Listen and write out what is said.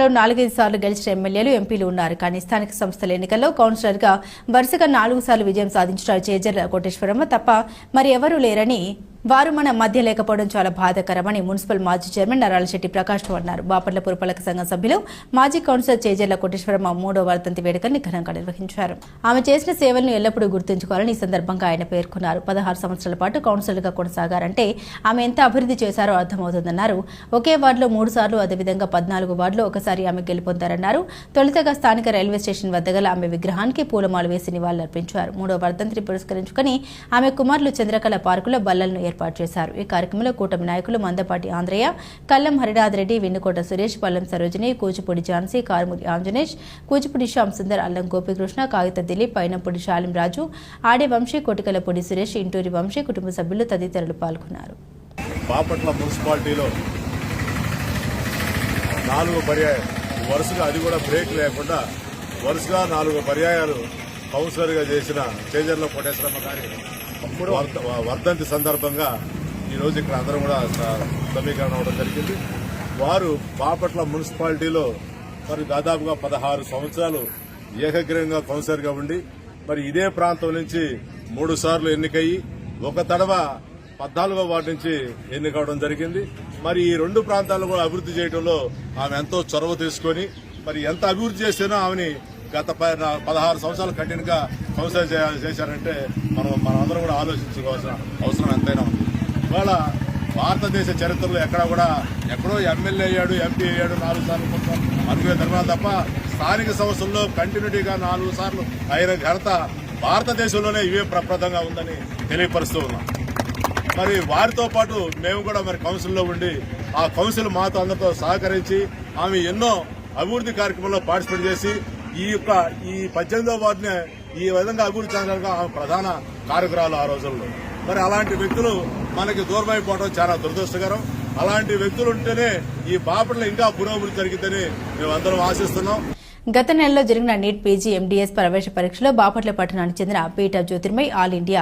లో నాలుగైదు సార్లు గెలిచిన ఎమ్మెల్యేలు ఎంపీలు ఉన్నారు. కానీ స్థానిక సంస్థల ఎన్నికల్లో కౌన్సిలర్గా వరుసగా నాలుగు సార్లు విజయం సాధించిన చేజర్ల కోటేశ్వరమ్మ తప్ప మరి ఎవరూ లేరని వారు మన మధ్య లేకపోవడం చాలా బాధాకరమని మున్సిపల్ మాజీ చైర్మన్ నరాలశెట్టి ప్రకాష్ అన్నారు. బాపట్ల పురపాలక సంఘం సభ్యులు మాజీ కౌన్సిలర్ చేజర్ల కోటేశ్వరమ్మ మూడో వర్ధంతి వేడుకల్ని ఘనంగా నిర్వహించారు. ఆమె చేసిన సేవలను ఎల్లప్పుడూ గుర్తుంచుకోవాలని ఈ సందర్భంగా ఆయన పేర్కొన్నారు. పదహారు సంవత్సరాల పాటు కౌన్సిలర్గా కొనసాగారంటే ఆమె ఎంత అభివృద్ధి చేశారో అర్థమవుతుందన్నారు. ఒకే వార్డులో మూడు సార్లు అదేవిధంగా పద్నాలుగు వార్డులో ఒకసారి ఆమె గెలుపొందారన్నారు. తొలుతగా స్థానిక రైల్వే స్టేషన్ వద్ద గల ఆమె విగ్రహానికి పూలమాలు వేసి నివాళులర్పించారు. మూడో వర్ధంతిని పురస్కరించుకుని ఆమె కుమారులు చంద్రకళ పార్కులో బల్లలను ఏర్పాటు చేశారు. ఈ కార్యక్రమంలో కూటమి నాయకులు మందపాటి ఆంధ్రయ్య కల్లం హరినాథరెడ్డి వెన్నుకోట సురేష్ పల్లం సరోజిని కూచిపూడి ఝాన్సీ కారుమూరి ఆంజనేష్ కూచిపూడి శ్యామ్ సుందర్ అల్లం గోపికృష్ణ కాగిత దిలీప్ పైనపూడి శాలిం రాజు ఆడే వంశీ కొటికలపూడి సురేష్ ఇంటూరి వంశీ కుటుంబ సభ్యులు తదితరులు పాల్గొన్నారు. బాపట్ల మున్సిపాలిటీలో నాలుగు పర్యాయం వరుసగా అది కూడా బ్రేక్ లేకుండా వరుసగా నాలుగు పర్యాయాలు కౌన్సిలర్గా చేసిన చేజర్ల కోటేశ్వరమ్మ గారి వర్ధంతి సందర్భంగా ఈరోజు ఇక్కడ అందరం కూడా సమీకరణ అవడం జరిగింది. వారు బాపట్ల మున్సిపాలిటీలో మరి దాదాపుగా పదహారు సంవత్సరాలు ఏకగ్రీవంగా కౌన్సిలర్గా ఉండి మరి ఇదే ప్రాంతం నుంచి మూడు సార్లు ఎన్నికయ్యి ఒక తడవ పద్నాలుగో వార్డు నుంచి ఎన్నికవడం జరిగింది. మరి ఈ రెండు ప్రాంతాలను కూడా అభివృద్ధి చేయడంలో ఆమె ఎంతో చొరవ తీసుకొని మరి ఎంత అభివృద్ధి చేసినా ఆమెని గత పదహారు సంవత్సరాలు కఠినంగా కౌన్సిల్ చేశారంటే మనం మనందరం కూడా ఆలోచించుకోవాల్సిన అవసరం ఎంతైనా ఉంది. ఇవాళ భారతదేశ చరిత్రలో ఎక్కడ కూడా ఎక్కడో ఎమ్మెల్యే అయ్యాడు ఎంపీ అయ్యాడు నాలుగు సార్లు కొంచెం అనుకునే ధర్మాలు తప్ప స్థానిక సంస్థల్లో కంటిన్యూటీగా నాలుగు సార్లు అయిన ఘనత భారతదేశంలోనే ఇవే ప్రప్రదంగా ఉందని తెలియపరుస్తూ ఉన్నాం. మరి వారితో పాటు మేము కూడా మరి కౌన్సిల్లో ఉండి ఆ కౌన్సిల్ మాతో అందరితో సహకరించి ఆమె ఎన్నో అభివృద్ధి కార్యక్రమంలో పార్టిసిపేట్ చేసి ఈ యొక్క ఈ పద్దెనిమిదో వార్డునే ఈ విధంగా అభివృద్ధి చెందడానికి ప్రధాన కార్యక్రమాలు ఆ రోజుల్లో. మరి అలాంటి వ్యక్తులు మనకి దూరమైపోవడం చాలా దురదృష్టకరం. అలాంటి వ్యక్తులు ఉంటేనే ఈ బాపట్ల ఇంకా పురోభివృద్ధి జరిగిందని మేము అందరం ఆశిస్తున్నాం. గత నెలలో జరిగిన నీట్ పీజీ ఎండీఎస్ ప్రవేశ పరీక్షలో బాపట్ల పట్టణానికి చెందిన పీటర్ జ్యోతిర్మయ్ ఆల్ ఇండియా